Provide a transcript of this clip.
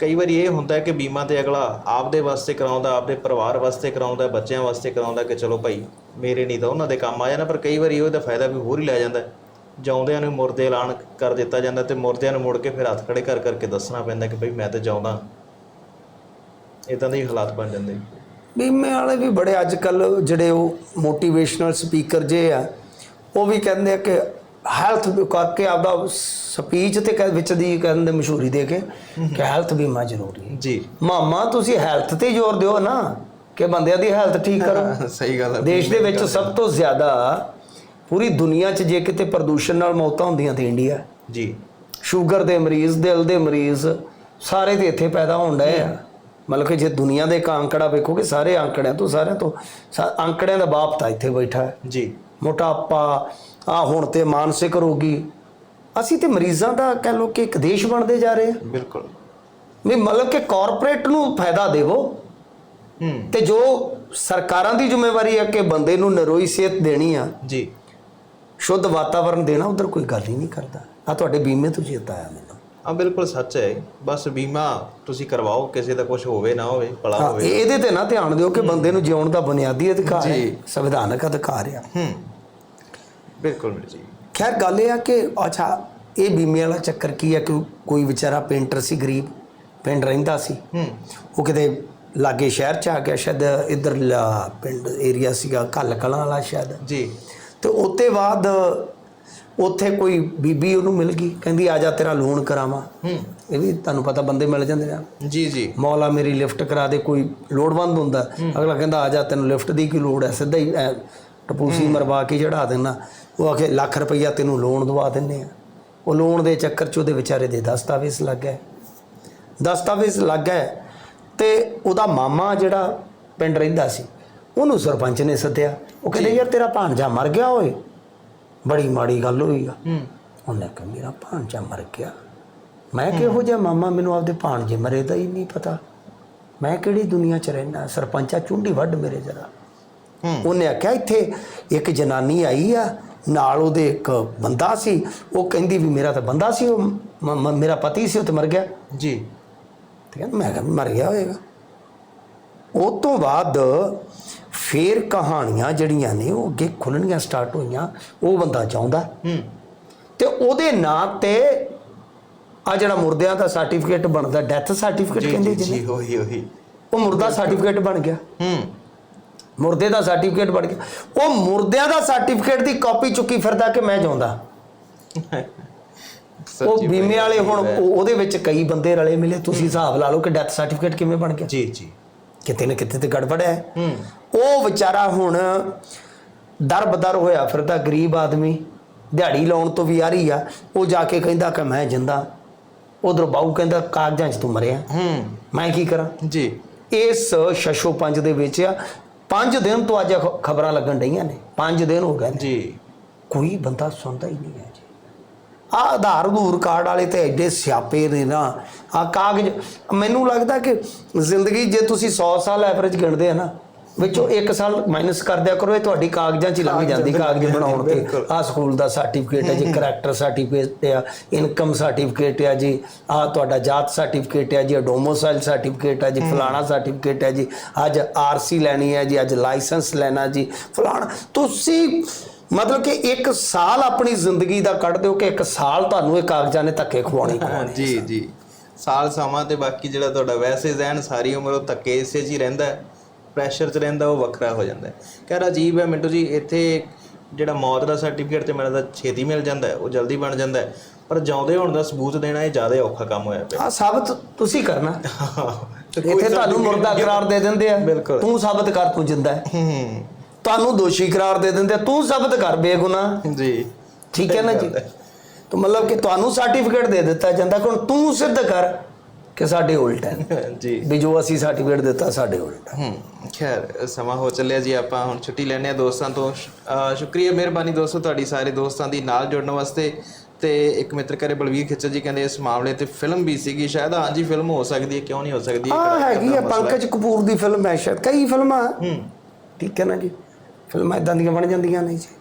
ਕਈ ਵਾਰੀ ਇਹ ਹੁੰਦਾ ਕਿ ਬੀਮਾ ਤੇ ਅਗਲਾ ਆਪਦੇ ਵਾਸਤੇ ਕਰਾਉਂਦਾ, ਆਪਦੇ ਪਰਿਵਾਰ ਵਾਸਤੇ ਕਰਾਉਂਦਾ, ਬੱਚਿਆਂ ਵਾਸਤੇ ਕਰਾਉਂਦਾ ਕਿ ਚਲੋ ਭਾਈ ਮੇਰੇ ਨਹੀਂ ਤਾਂ ਉਹਨਾਂ ਦੇ ਕੰਮ ਆ ਜਾਣਾ, ਪਰ ਕਈ ਵਾਰੀ ਉਹਦਾ ਫਾਇਦਾ ਵੀ ਹੋਰ ਹੀ ਲੈ ਜਾਂਦਾ ਹੈ। ਨੂੰ ਮੁਰਦੇ ਐਲਾਨ ਕਰ ਦਿੱਤਾ ਜਾਂਦਾ ਤੇ ਮੁਰਦਿਆਂ ਨੂੰ ਮੁੜ ਕੇ ਫਿਰ ਹੱਥ ਖੜੇ ਕਰ ਕਰਕੇ ਦੱਸਣਾ ਪੈਂਦਾ ਕਿ ਭਾਈ ਮੈਂ ਤਾਂ ਜਾਉਂਦਾ ਇਦਾਂ ਦੇ ਹਾਲਾਤ ਬਣ ਜਾਂਦੇ ਬੀਮੇ ਵਾਲੇ ਵੀ ਬੜੇ ਅੱਜ ਕੱਲ ਜਿਹੜੇ ਉਹ ਮੋਟੀਵੇਸ਼ਨਲ ਸਪੀਕਰ ਜੇ ਆ, ਉਹ ਵੀ ਕਹਿੰਦੇ ਆ ਕਿ ਹੈਲਥ ਕਰਕੇ ਆਪਦਾ ਸਪੀਚ ਤੇ ਕਹਿ- ਵਿੱਚ ਦੀ ਕਹਿੰਦੇ ਮਸ਼ਹੂਰੀ ਦੇ ਕੇ ਕਿ ਹੈਲਥ ਬੀਮਾ ਜ਼ਰੂਰੀ ਹੈ। ਜੀ। ਮਾਮਾ ਤੁਸੀਂ ਹੈਲਥ ਤੇ ਜ਼ੋਰ ਦਿਓ ਨਾ ਕਿ ਬੰਦਿਆਂ ਦੀ ਹੈਲਥ ਠੀਕ ਕਰੋ। ਸਹੀ ਗੱਲ ਹੈ ਦੇਸ਼ ਦੇ ਵਿੱਚ ਸਭ ਤੋਂ ਜ਼ਿਆਦਾ ਪੂਰੀ ਦੁਨੀਆ 'ਚ ਜੇ ਕਿਤੇ ਪ੍ਰਦੂਸ਼ਣ ਨਾਲ ਮੌਤਾਂ ਹੁੰਦੀਆਂ ਤੇ ਇੰਡੀਆ ਜੀ। ਸ਼ੂਗਰ ਦੇ ਮਰੀਜ਼ ਦਿਲ ਦੇ ਮਰੀਜ਼ ਸਾਰੇ ਤੇ ਇੱਥੇ ਪੈਦਾ ਹੋਣ ਡਏ ਆ। ਮਤਲਬ ਕਿ ਜੇ ਦੁਨੀਆ ਦੇ ਇੱਕ ਅੰਕੜਾ ਵੇਖੋਗੇ ਸਾਰੇ ਅੰਕੜਿਆਂ ਤੋਂ ਸਾਰਿਆਂ ਤੋਂ ਅੰਕੜਿਆਂ ਦਾ ਬਾਪ ਤਾਂ ਇੱਥੇ ਬੈਠਾ ਹੈ। ਜੀ। ਮੋਟਾਪਾ ਆ ਹੁਣ ਤੇ ਮਾਨਸਿਕ ਰੋਗੀ। ਅਸੀਂ ਤੇ ਮਰੀਜ਼ਾਂ ਦਾ ਕਹਿ ਲੋ ਕਿ ਇੱਕ ਦੇਸ਼ ਬਣਦੇ ਜਾ ਰਹੇ ਆ ਬਿਲਕੁਲ। ਨਹੀਂ ਮਤਲਬ ਕਿ ਕਾਰਪੋਰੇਟ ਨੂੰ ਫਾਇਦਾ ਦੇਵੋ। ਹੂੰ। ਤੇ ਜੋ ਸਰਕਾਰਾਂ ਦੀ ਜ਼ਿੰਮੇਵਾਰੀ ਹੈ ਕਿ ਬੰਦੇ ਨੂੰ ਨਰੋਈ ਸਿਹਤ ਦੇਣੀ ਆ। ਜੀ। ਸ਼ੁੱਧ ਵਾਤਾਵਰਣ ਦੇਣਾ ਉਧਰ ਕੋਈ ਗੱਲ ਹੀ ਨਹੀਂ ਕਰਦਾ। ਆ ਤੁਹਾਡੇ ਬੀਮੇ ਤੋਂ ਚੇਤਾ ਆਇਆ ਮੈਨੂੰ। ਆ ਬਿਲਕੁਲ ਸੱਚ ਹੈ। ਬਸ ਬੀਮਾ ਤੁਸੀਂ ਕਰਵਾਓ ਕਿਸੇ ਦਾ ਕੁਝ ਹੋਵੇ ਨਾ ਹੋਵੇ ਭਲਾ ਹਾਂ, ਹੋਵੇ। ਇਹਦੇ ਤੇ ਨਾ ਧਿਆਨ ਦਿਓ ਕਿ ਬੰਦੇ ਨੂੰ ਜਿਉਣ ਦਾ ਬੁਨਿਆਦੀ ਅਧਿਕਾਰ ਹੈ। ਸੰਵਿਧਾਨਕ ਅਧਿਕਾਰ ਆ। ਹੂੰ। ਬਿਲਕੁਲ ਵੀਰ ਜੀ। ਖੈਰ ਗੱਲ ਇਹ ਆ ਕਿ ਅੱਛਾ ਇਹ ਬੀਮੇ ਵਾਲਾ ਚੱਕਰ ਕੀ ਹੈ ਕਿ ਕੋਈ ਵਿਚਾਰਾ ਪੇਂਟਰ ਸੀ ਗਰੀਬ ਪਿੰਡ ਰਹਿੰਦਾ ਸੀ। ਹੂੰ। ਉਹ ਕਿਤੇ ਲਾਗੇ ਸ਼ਹਿਰ ਚ ਆ ਗਿਆ ਸ਼ਾਇਦ ਇਧਰ ਪਿੰਡ ਏਰੀਆ ਸੀਗਾ ਕੱਲ ਕਲਾਂ ਵਾਲਾ ਸ਼ਾਇਦ। ਜੀ। ਤੇ ਉੱਤੇ ਬਾਅਦ ਉੱਥੇ ਕੋਈ ਬੀਬੀ ਉਹਨੂੰ ਮਿਲ ਗਈ ਕਹਿੰਦੀ ਆ ਜਾ ਤੇਰਾ ਲੋਨ ਕਰਾਵਾਂ। ਹੂੰ। ਇਹ ਵੀ ਤੁਹਾਨੂੰ ਪਤਾ ਬੰਦੇ ਮਿਲ ਜਾਂਦੇ ਨੇ ਜੀ ਜੀ। ਮੌਲਾ ਮੇਰੀ ਲਿਫਟ ਕਰਾ ਦੇ ਕੋਈ ਲੋੜਵੰਦ ਹੁੰਦਾ। ਅਗਲਾ ਕਹਿੰਦਾ ਆ ਜਾ ਤੈਨੂੰ ਲਿਫਟ ਦੀ ਕੀ ਲੋੜ ਹੈ? ਸਿੱਧਾ ਹੀ ਟਪੂਸੀ ਮਰਵਾ ਕੇ ਚੜਾ ਦੇਣਾ। ਉਹ ਆਖੇ ਲੱਖ ਰੁਪਈਆ ਤੈਨੂੰ ਲੋਨ ਦਵਾ ਦਿੰਨੇ ਆ। ਉਹ ਲੋਨ ਦੇ ਚੱਕਰ 'ਚ ਉਹਦੇ ਵਿਚਾਰੇ ਦੇ ਦਸਤਾਵੇਜ਼ ਲੱਗ ਗਏ। ਦਸਤਾਵੇਜ਼ ਲੱਗ ਗਏ ਤੇ ਉਹਦਾ ਮਾਮਾ ਜਿਹੜਾ ਪਿੰਡ ਰਹਿੰਦਾ ਸੀ ਉਹਨੂੰ ਸਰਪੰਚ ਨੇ ਸੱਦਿਆ। ਉਹ ਕਹਿੰਦੇ ਯਾਰ ਤੇਰਾ ਭਾਣਜਾ ਮਰ ਗਿਆ ਓਏ। ਬੜੀ ਮਾੜੀ ਗੱਲ ਹੋਈ ਆ। ਹੂੰ। ਉਹਨੇ ਕਿਹਾ ਮੇਰਾ ਭਾਣਜਾ ਮਰ ਗਿਆ। ਮੈਂ ਕਿਹੋ ਜਿਹਾ ਮਾਮਾ? ਮੈਨੂੰ ਆਪਦੇ ਭਾਣਜੇ ਮਰੇ ਦਾ ਹੀ ਨਹੀਂ ਪਤਾ। ਮੈਂ ਕਿਹੜੀ ਦੁਨੀਆ 'ਚ ਰਹਿਣਾ ਸਰਪੰਚਾ ਚੁੰਡੀ ਵੱਢ ਮੇਰੇ ਜਰਾ। ਉਹਨੇ ਆਖਿਆ ਇੱਥੇ ਇੱਕ ਜਨਾਨੀ ਆਈ ਆ ਨਾਲ ਉਹਦੇ ਇੱਕ ਬੰਦਾ ਸੀ। ਉਹ ਕਹਿੰਦੀ ਵੀ ਮੇਰਾ ਤਾਂ ਬੰਦਾ ਸੀ ਉਹ ਮ- ਮ- ਮੇਰਾ ਪਤੀ ਸੀ ਉਹ ਤੇ ਮਰ ਗਿਆ। ਜੀ। ਤੇ ਕਹਿੰਦਾ ਮੈਂ ਕਿਹਾ ਮਰ ਗਿਆ ਹੋਏਗਾ। ਉਹ ਤੋਂ ਬਾਅਦ ਫੇਰ ਕਹਾਣੀਆਂ ਜਿਹੜੀਆਂ ਨੇ ਉਹ ਅੱਗੇ ਖੁੱਲਣੀਆਂ ਸਟਾਰਟ ਹੋਈਆਂ। ਉਹ ਬੰਦਾ ਚਾਹੁੰਦਾ। ਹੂੰ। ਤੇ ਉਹਦੇ ਨਾਂ ਤੇ ਆ ਜਿਹੜਾ ਮੁਰਦਿਆਂ ਦਾ ਸਰਟੀਫਿਕੇਟ ਬਣਦਾ ਡੈਥ ਸਰਟੀਫਿਕੇਟ ਜੀ ਕਹਿੰਦੇ ਜੀ ਜਿਹਨੇ। ਜੀ ਉਹੀ ਉਹੀ। ਉਹ ਮੁਰਦਾ ਸਰਟੀਫਿਕੇਟ ਬਣ ਗਿਆ। ਹੂੰ। ਮੁਰਦੇ ਦਾ ਸਰਟੀਫਿਕੇਟ ਬਣ ਗਿਆ। ਉਹ ਮੁਰਦਿਆਂ ਦਾ ਸਰਟੀਫਿਕੇਟ ਦੀ ਕਾਪੀ ਚੁੱਕੀ ਫਿਰਦਾ ਕਿ ਮੈਂ ਜਾਉਂਦਾ। ਉਹ ਬੀਮੇ ਵਾਲੇ ਹੁਣ ਉਹ- ਉਹਦੇ ਵਿੱਚ ਕਈ ਬੰਦੇ ਰਲੇ ਮਿਲੇ ਤੁਸੀਂ ਹਿਸਾਬ ਲਾ ਲਓ ਕਿ ਡੈਥ ਸਰਟੀਫਿਕੇਟ ਕਿਵੇਂ ਬਣ ਗਿਆ। ਜੀ ਜੀ। ਕਿਤੇ ਨਾ ਕਿਤੇ ਤੇ ਗੜਬੜ ਹੈ। ਉਹ ਵਿਚਾਰਾ ਹੁਣ ਦਰਬਦਰ ਹੋਇਆ ਫਿਰਦਾ ਗਰੀਬ ਆਦਮੀ। ਦਿਹਾੜੀ ਲਾਉਣ ਤੋਂ ਵੀ ਆ ਰਹੀ ਆ। ਉਹ ਜਾ ਕੇ ਕਹਿੰਦਾ ਕਿ ਮੈਂ ਜਿੰਦਾ। ਉਧਰ ਬਾਹੂ ਕਹਿੰਦਾ ਕਾਗਜ਼ਾਂ 'ਚ ਤੂੰ ਮਰਿਆ। ਹੂੰ। ਮੈਂ ਕੀ ਕਰਾਂ? ਜੀ। ਇਸ ਸ਼ਸ਼ੋ ਪੰਜ ਦੇ ਵਿੱਚ ਆ। ਪੰਜ ਦਿਨ ਤੋਂ ਅੱਜ ਖਬਰਾਂ ਲੱਗਣ ਡਈਆਂ ਨੇ। ਪੰਜ ਦਿਨ ਹੋ ਗਏ ਜੀ। ਕੋਈ ਬੰਦਾ ਸੁਣਦਾ ਹੀ ਨਹੀਂ ਹੈ ਜੀ। ਆ ਆਧਾਰ ਅਧੂਰ ਕਾਰਡ ਵਾਲੇ ਤੇ ਐਡੇ ਸਿਆਪੇ ਨੇ ਨਾ। ਆ ਕਾਗਜ਼ ਮੈਨੂੰ ਲੱਗਦਾ ਕਿ ਜ਼ਿੰਦਗੀ ਜੇ ਤੁਸੀਂ 100 ਸਾਲ ਐਵਰੇਜ ਗਿਣਦੇ ਆ ਨਾ ਵਿੱਚੋਂ 1 ਸਾਲ ਮਾਈਨਸ ਕਰ ਦਿਆ ਕਰੋ ਇਹ ਤੁਹਾਡੀ ਕਾਗਜ਼ਾਂ 'ਚ ਹੀ ਲੰਘ ਜਾਂਦੀ ਕਾਗਜ਼ ਬਣਾਉਣ ਤੇ। ਆ ਸਕੂਲ ਦਾ ਸਰਟੀਫਿਕੇਟ ਹੈ ਜੀ ਕਰੈਕਟਰ ਸਰਟੀਫਿਕੇਟ ਆ ਇਨਕਮ ਸਰਟੀਫਿਕੇਟ ਆ ਜੀ ਆ ਤੁਹਾਡਾ ਜਾਤ ਸਰਟੀਫਿਕੇਟ ਆ ਜੀ ਡੋਮੋਸਾਈਲ ਸਰਟੀਫਿਕੇਟ ਆ ਜੀ ਫਲਾਣਾ ਸਰਟੀਫਿਕੇਟ ਹੈ ਜੀ ਅੱਜ ਆਰਸੀ ਲੈਣੀ ਹੈ ਜੀ ਅੱਜ ਲਾਇਸੈਂਸ ਲੈਣਾ ਜੀ ਫਲਾਣਾ ਤੁਸੀਂ ਮਤਲਬ ਕਿ ਇੱਕ ਸਾਲ ਆਪਣੀ ਜ਼ਿੰਦਗੀ ਦਾ ਕੱਢ ਦਿਓ ਕਿ ਇੱਕ ਸਾਲ ਤੁਹਾਨੂੰ ਇਹ ਕਾਗਜ਼ਾਂ ਨੇ ਧੱਕੇ ਖਵਾਉਣੇ ਖਵਾਉਣੇ। ਜੀ ਜੀ। ਸਾਲ ਸਮਾਂ ਤੇ ਬਾਕੀ ਜਿਹੜਾ ਤੁਹਾਡਾ ਵੈਸੇ ਜ਼ਹਿਨ ਸਾਰੀ ਉਮਰ ਉਹ ਧੱਕੇ ਇਸੇ 'ਚ ਹੀ ਰਹਿੰਦਾ ਹੈ। ਪ੍ਰੈਸ਼ਰ 'ਚ ਰਹਿੰਦਾ ਉਹ ਵੱਖਰਾ ਹੋ ਜਾਂਦਾ ਕਹਿ ਅਜੀਬ ਹੈ ਮਿੰਟੂ ਜੀ ਇੱਥੇ ਜਿਹੜਾ ਮੌਤ ਦਾ ਸਰਟੀਫਿਕੇਟ ਤੇ ਮਿਲਦਾ ਛੇਤੀ ਮਿਲ ਜਾਂਦਾ ਉਹ ਜਲਦੀ ਬਣ ਜਾਂਦਾ ਪਰ ਜਿਉਂਦੇ ਹੋਣ ਦਾ ਸਬੂਤ ਦੇਣਾ ਇਹ ਜ਼ਿਆਦਾ ਔਖਾ ਕੰਮ ਹੋਇਆ ਪਿਆ। ਆ ਸਾਬਤ ਤੁਸੀਂ ਕਰਨਾ। ਇੱਥੇ ਤੁਹਾਨੂੰ ਮੁਰਦਾ ਕਰਾਰ ਦੇ ਦਿੰਦੇ ਆ। ਤੂੰ ਸਾਬਤ ਕਰ ਤੂੰ ਜਿੰਦਾ ਹੈ। ਤੁਹਾਨੂੰ ਦੋਸ਼ੀ ਕਰਾਰ ਦੇ ਦਿੰਦੇ ਤੂੰ ਸਾਬਤ ਕਰ ਬੇਗੁਨਾਹ। ਜੀ। ਠੀਕ ਹੈ ਨਾ ਜੀ? ਤਾਂ ਮਤਲਬ ਕਿ ਤੁਹਾਨੂੰ ਸਰਟੀਫਿਕੇਟ ਦੇ ਦਿੱਤਾ ਜਾਂਦਾ। ਕਿ ਹੁਣ ਤੂੰ ਸਿੱਧ ਕਰ। ਕਿ ਸਾਡੇ ਉਲਟ ਹੈ। ਜੀ। ਵੀ ਜੋ ਅਸੀਂ ਸਰਟੀਫਿਕੇਟ ਦਿੱਤਾ ਸਾਡੇ ਉਲਟ ਹੈ। ਹੂੰ ਖੈਰ ਸਮਾਂ ਹੋ ਚੱਲਿਆ ਜੀ ਆਪਾਂ ਹੁਣ ਛੁੱਟੀ ਲੈਣੇ ਆ ਦੋਸਤਾਂ ਤੋਂ। ਸ਼ੁਕਰੀਆ ਮਿਹਰਬਾਨੀ ਦੋਸਤੋ ਤੁਹਾਡੀ ਸਾਰੇ ਦੋਸਤਾਂ ਦੀ ਨਾਲ ਜੁੜਨ ਵਾਸਤੇ। ਤੇ ਇੱਕ ਮਿੱਤਰ ਕਰੇ ਬਲਵੀਰ ਖਿੱਚਰ ਜੀ ਕਹਿੰਦੇ ਇਸ ਮਾਮਲੇ ਤੇ ਫਿਲਮ ਵੀ ਸੀਗੀ ਸ਼ਾਇਦ ਹਾਂਜੀ ਫਿਲਮ ਹੋ ਸਕਦੀ ਹੈ ਕਿਉਂ ਨਹੀਂ ਹੋ ਸਕਦੀ ਕਿਹੜਾ ਹੈਗੀ ਆ ਹੈ। ਪੰਕਜ ਕਪੂਰ ਦੀ ਫਿਲਮ ਹੈ ਸ਼ਾਇਦ ਕਈ ਫਿਲਮਾਂ। ਹੂੰ। ਠੀਕ ਹੈ ਨਾ ਜੀ। ਫਿਲਮਾਂ ਇਦਾਂ ਦੀਆਂ ਬਣ ਜਾਂਦੀਆਂ ਨੇ ਜੀ।